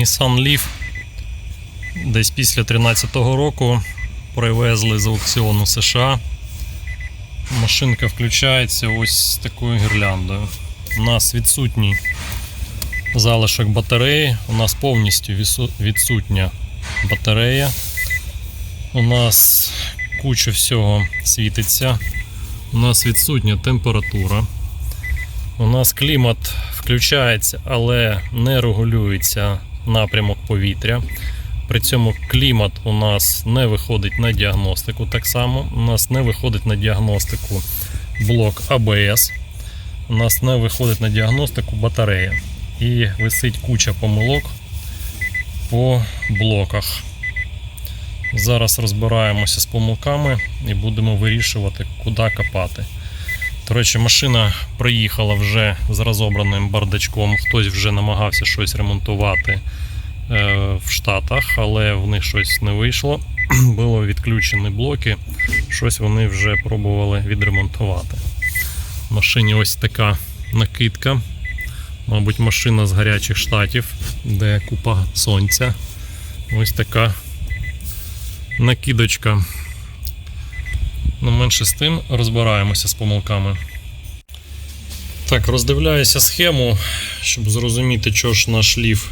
Nissan Leaf десь після 13-го року привезли з аукціону США. Машинка включається ось з такою гірляндою. У нас відсутній залишок батареї, у нас повністю відсутня батарея. У нас куча всього світиться. У нас відсутня температура. У нас клімат включається, але не регулюється напрямок повітря. При цьому клімат у нас не виходить на діагностику. Так само у нас не виходить на діагностику блок АБС. У нас не виходить на діагностику батарея. І висить куча помилок по блоках. Зараз розбираємося з помилками і будемо вирішувати, куди копати. До машина приїхала вже з розобраним бардачком. Хтось вже намагався щось ремонтувати е, в Штатах, але в них щось не вийшло. Було відключені блоки, щось вони вже пробували відремонтувати. В машині ось така накидка. Мабуть, машина з гарячих штатів, де купа сонця. Ось така накидочка. Ну, менше з тим розбираємося з помилками. Так, роздивляюся схему, щоб зрозуміти, що ж наш ліф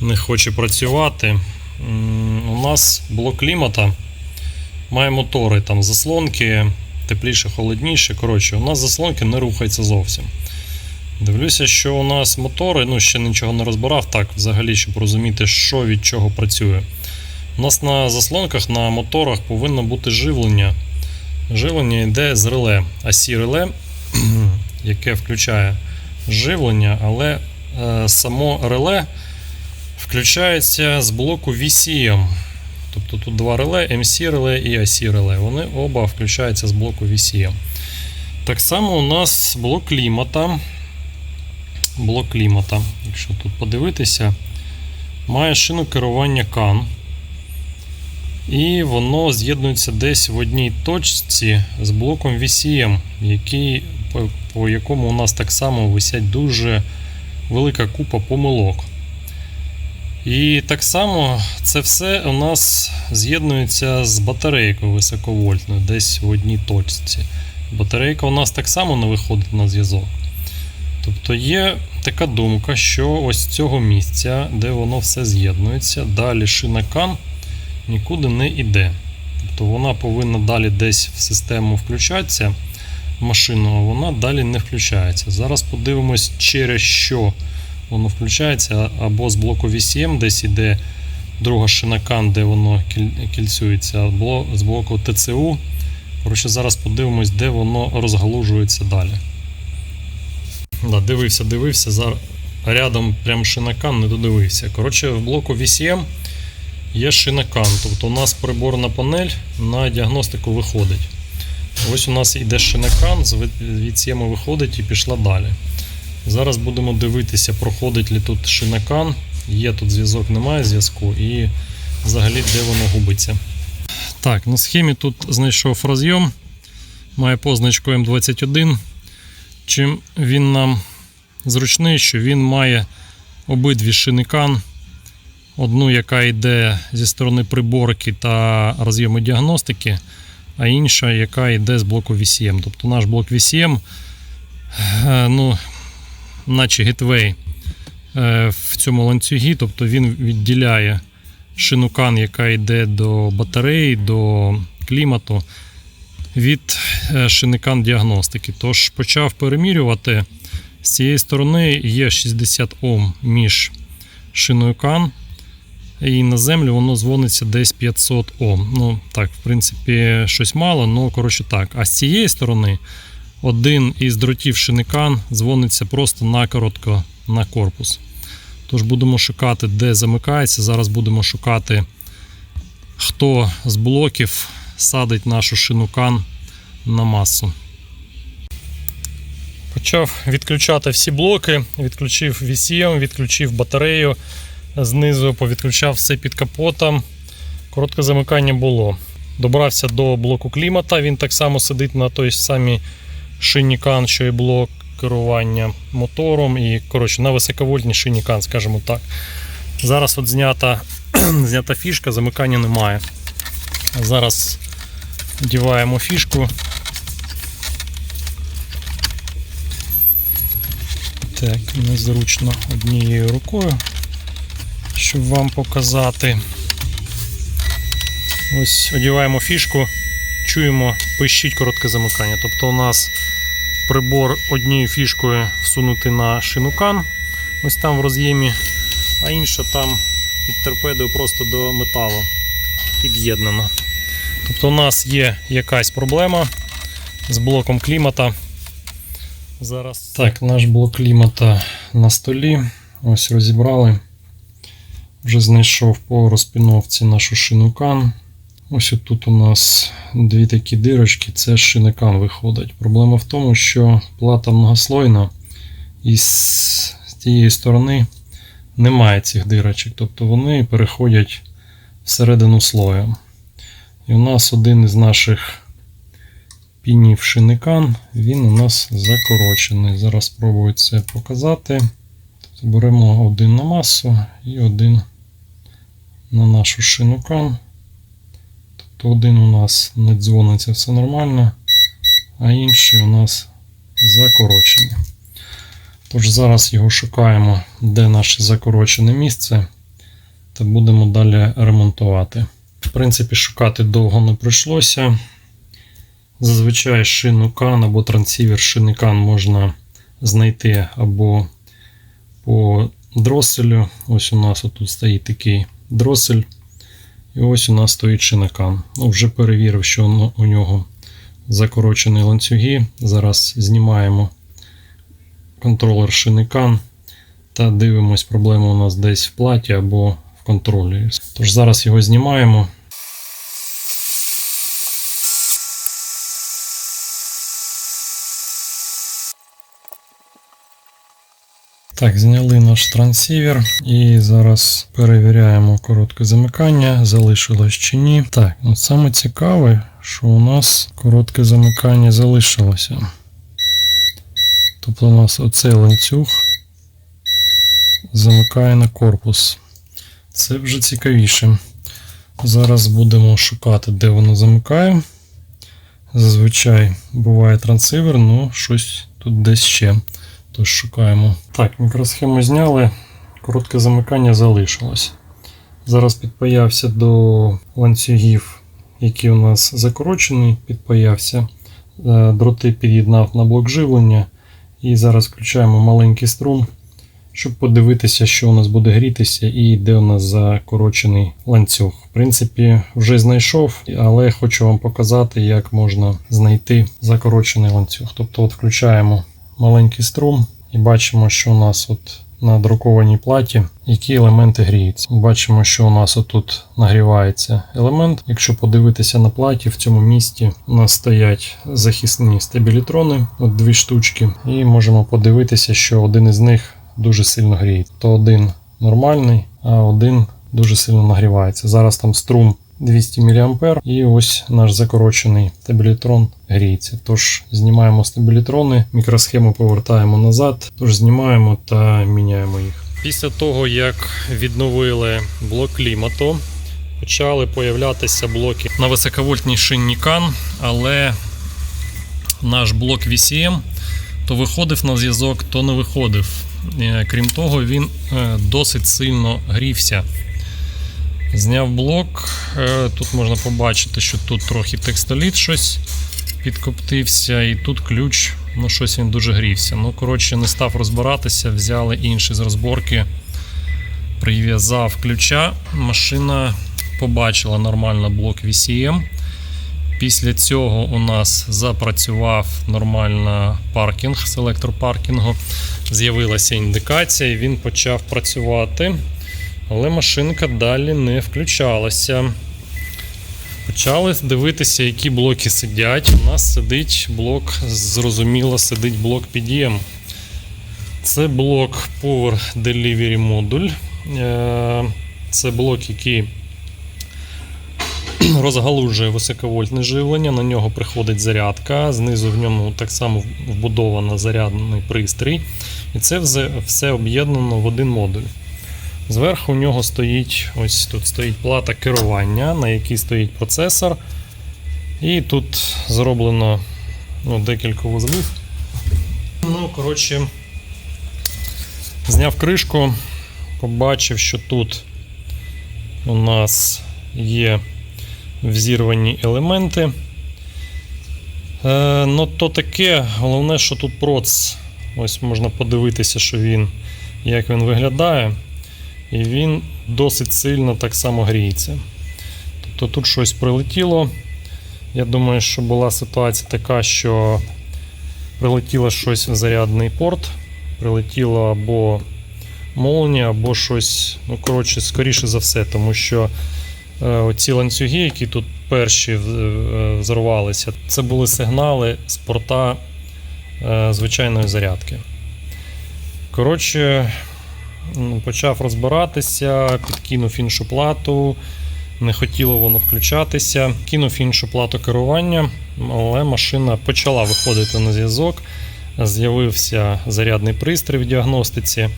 не хоче працювати. У нас блок клімата має мотори, там заслонки, тепліше, холодніше. Коротше, у нас заслонки не рухаються зовсім. Дивлюся, що у нас мотори, ну ще нічого не розбирав, так, взагалі, щоб розуміти, що від чого працює. У нас на заслонках, на моторах повинно бути живлення. Живлення йде з реле. Асі реле, яке включає живлення, але е, само реле включається з блоку VCM. Тобто тут два реле, MC реле і AC реле. Вони оба включаються з блоку VCM. Так само у нас блок клімата. Блок клімата, якщо тут подивитися, має шину керування CAN. І воно з'єднується десь в одній точці з блоком VCM, який, по, якому у нас так само висять дуже велика купа помилок. І так само це все у нас з'єднується з батарейкою високовольтною, десь в одній точці. Батарейка у нас так само не виходить на зв'язок. Тобто є така думка, що ось цього місця, де воно все з'єднується, далі шина CAN нікуди не йде. Тобто вона повинна далі десь в систему включатися, а вона далі не включається. Зараз подивимось, через що воно включається, або з блоку VCM десь іде друга шина CAN, де воно кільцюється, або з блоку ТЦУ. Коротше, зараз подивимось, де воно розгалужується далі. Да, дивився, дивився. Зараз рядом прям шина CAN не додивився. Коротше, в блоку VCM є шина CAN. Тобто у нас приборна панель на діагностику виходить. Ось у нас йде CAN, з VCM виходить і пішла далі. Зараз будемо дивитися, проходить ли тут CAN. Є тут зв'язок, немає зв'язку, і взагалі де воно губиться. Так, на схемі тут знайшов розйом. Має позначку М21. Чим він нам зручний, що він має обидві шини CAN. Одну, яка йде зі сторони приборки та розйому діагностики, а інша, яка йде з блоку VCM. Тобто наш блок VCM, е, ну, наче гетвей е, в цьому ланцюгі, тобто він відділяє шину CAN, яка йде до батареї, до клімату, від е, діагностики. Тож почав перемірювати. З цієї сторони є 60 Ом між шиною CAN і на землю воно дзвониться десь 500 Ом. Ну, так, в принципі, щось мало, ну, коротше так. А з цієї сторони один із дротів шиникан дзвониться просто накоротко на корпус. Тож будемо шукати, де замикається. Зараз будемо шукати, хто з блоків садить нашу шинукан на масу. Почав відключати всі блоки, відключив VCM, відключив батарею знизу, повідключав все під капотом. Коротке замикання було. Добрався до блоку клімата, він так само сидить на той самій шині CAN, що і блок керування мотором. І коротше, на високовольтній шині CAN, скажімо так. Зараз от знята, знята фішка, замикання немає. Зараз вдіваємо фішку. Так, незручно однією рукою, щоб вам показати. Ось одіваємо фішку, чуємо, пищить коротке замикання. Тобто у нас прибор однією фішкою всунутий на шинукан, ось там в роз'ємі, а інша там під торпедою просто до металу під'єднана. Тобто у нас є якась проблема з блоком клімата. Зараз так, наш блок клімата на столі. Ось розібрали. Вже знайшов по розпіновці нашу шинукан. Ось тут у нас дві такі дирочки, це шиникан виходить. Проблема в тому, що плата многослойна, і з, тієї сторони немає цих дирочок, тобто вони переходять всередину слою. І у нас один із наших пінів шиникан, він у нас закорочений. Зараз спробую це показати. Беремо один на масу і один на нашу шинукан. Тобто один у нас не дзвониться, все нормально, а інший у нас закорочений. Тож зараз його шукаємо, де наше закорочене місце, та будемо далі ремонтувати. В принципі, шукати довго не прийшлося. Зазвичай шинукан або трансівер шиникан можна знайти або по дроселю. Ось у нас тут стоїть такий дросель. І ось у нас стоїть шинакан. Ну, вже перевірив, що у нього закорочені ланцюги. Зараз знімаємо контролер шиникан та дивимось, проблема у нас десь в платі або в контролі. Тож зараз його знімаємо. Так, зняли наш трансівер і зараз перевіряємо коротке замикання, залишилось чи ні. Так, ну саме цікаве, що у нас коротке замикання залишилося. Тобто у нас оцей ланцюг замикає на корпус. Це вже цікавіше. Зараз будемо шукати, де воно замикає. Зазвичай буває трансивер, але щось тут десь ще. Тож шукаємо. Так, мікросхему зняли, коротке замикання залишилось. Зараз підпаявся до ланцюгів, які у нас закорочені, підпаявся. Е, Дроти під'єднав на блок живлення. І зараз включаємо маленький струм, щоб подивитися, що у нас буде грітися і де у нас закорочений ланцюг. В принципі, вже знайшов, але хочу вам показати, як можна знайти закорочений ланцюг. Тобто, от включаємо маленький струм і бачимо, що у нас от на друкованій платі які елементи гріються. Бачимо, що у нас отут нагрівається елемент. Якщо подивитися на платі, в цьому місці у нас стоять захисні стабілітрони, от дві штучки, і можемо подивитися, що один із них дуже сильно гріє. То один нормальний, а один дуже сильно нагрівається. Зараз там струм 200 мА, і ось наш закорочений стабілітрон гріється. Тож знімаємо стабілітрони, мікросхему повертаємо назад, тож знімаємо та міняємо їх. Після того, як відновили блок клімату, почали появлятися блоки на високовольтній шині CAN, але наш блок VCM то виходив на зв'язок, то не виходив. Е, Крім того, він е, досить сильно грівся. Зняв блок. Е, Тут можна побачити, що тут трохи текстоліт щось підкоптився, і тут ключ, ну щось він дуже грівся. Ну, коротше, не став розбиратися, взяли інший з розборки, прив'язав ключа. Машина побачила нормально блок VCM. Після цього у нас запрацював нормально паркінг, селектор паркінгу. З'явилася індикація, і він почав працювати. Але машинка далі не включалася. Почали дивитися, які блоки сидять. У нас сидить блок, зрозуміло, сидить блок PDM. Це блок Power Delivery Module. Е, Це блок, який розгалужує високовольтне живлення, на нього приходить зарядка, знизу в ньому так само вбудовано зарядний пристрій. І це все, все об'єднано в один модуль. Зверху у нього стоїть ось тут стоїть плата керування, на якій стоїть процесор. І тут зроблено ну, декілька вузлів. Ну, коротше, зняв кришку, побачив, що тут у нас є взірвані елементи. Е, ну, то таке, головне, що тут проц. Ось можна подивитися, що він, як він виглядає. І він досить сильно так само гріється. Тобто тут щось прилетіло. Я думаю, що була ситуація така, що прилетіло щось в зарядний порт, прилетіло або молнія, або щось, ну, коротше, скоріше за все, тому що е, оці ланцюги, які тут перші е, е, взорвалися, це були сигнали з порта звичайної зарядки. Коротше, почав розбиратися, підкинув іншу плату. Не хотіло воно включатися. Кинув іншу плату керування, але машина почала виходити на зв'язок. З'явився зарядний пристрій в діагностиці,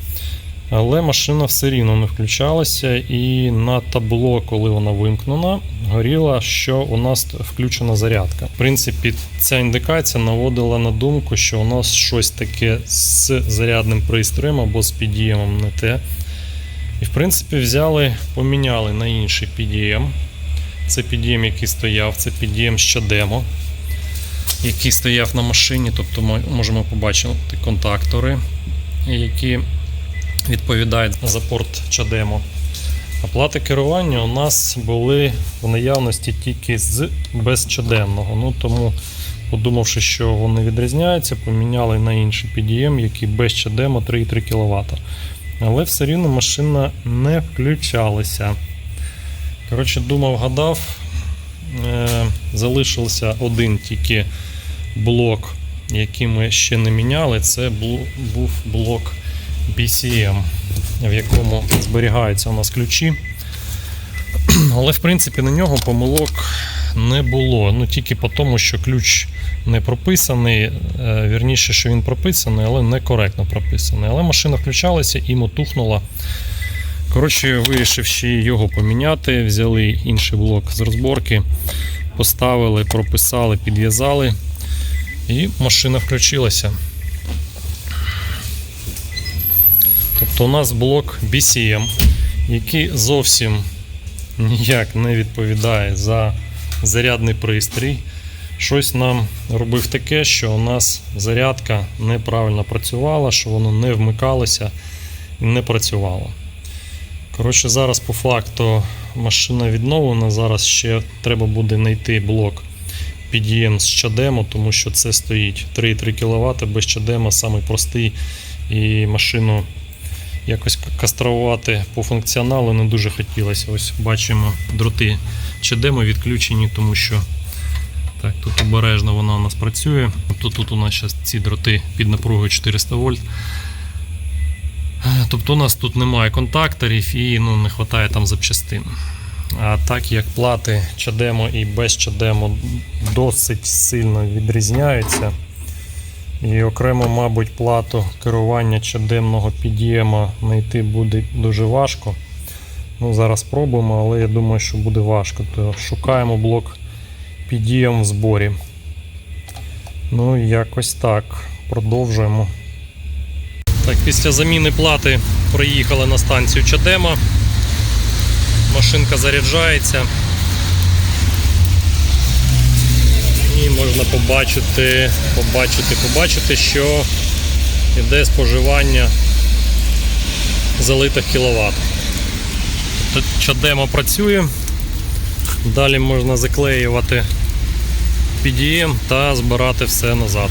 але машина все рівно не включалася, і на табло, коли вона вимкнена, горіла, що у нас включена зарядка. В принципі, ця індикація наводила на думку, що у нас щось таке з зарядним пристроєм або з підіємом не те. І в принципі взяли, поміняли на інший PDM. Це PDM, який стояв, це PDM з демо, який стояв на машині. Тобто ми можемо побачити контактори, які відповідають за порт чадемо. А плати керування у нас були в наявності тільки з безчадемного. Ну тому, подумавши, що вони відрізняються, поміняли на інший PDM, який без чадемо 3,3 кВт але все рівно машина не включалася. Коротше, думав, гадав, е, залишився один тільки блок, який ми ще не міняли. Це був блок BCM, в якому зберігаються у нас ключі. Але, в принципі, на нього помилок не було. Ну, Тільки по тому, що ключ не прописаний, е, вірніше, що він прописаний, але некоректно прописаний. Але машина включалася і мотухнула. Коротше, вирішив ще його поміняти. Взяли інший блок з розборки, поставили, прописали, підв'язали, і машина включилася. Тобто у нас блок BCM, який зовсім ніяк не відповідає за зарядний пристрій. Щось нам робив таке, що у нас зарядка неправильно працювала, що воно не вмикалося і не працювало. Коротше, зараз по факту машина відновлена. Зараз ще треба буде знайти блок PDM з чадемо, тому що це стоїть 3,3 кВт без чадема, самий простий. І машину якось каструвати по функціоналу не дуже хотілося. Ось бачимо дроти чадемо відключені, тому що. Так, Тут обережно вона у нас працює. Тобто Тут у нас зараз ці дроти під напругою 400 вольт. Тобто у нас тут немає контакторів і ну, не вистачає там запчастин. А так як плати чадемо і без чадемо досить сильно відрізняються. І окремо, мабуть, плату керування чадемного під'єма знайти буде дуже важко. Ну, Зараз спробуємо, але я думаю, що буде важко. То шукаємо блок підієм в зборі. Ну, якось так. Продовжуємо. Так, Після заміни плати приїхали на станцію Чадема. Машинка заряджається. І можна побачити, побачити, побачити, що йде споживання залитих кіловат. Тут чадемо працює. Далі можна заклеювати PDM та збирати все назад.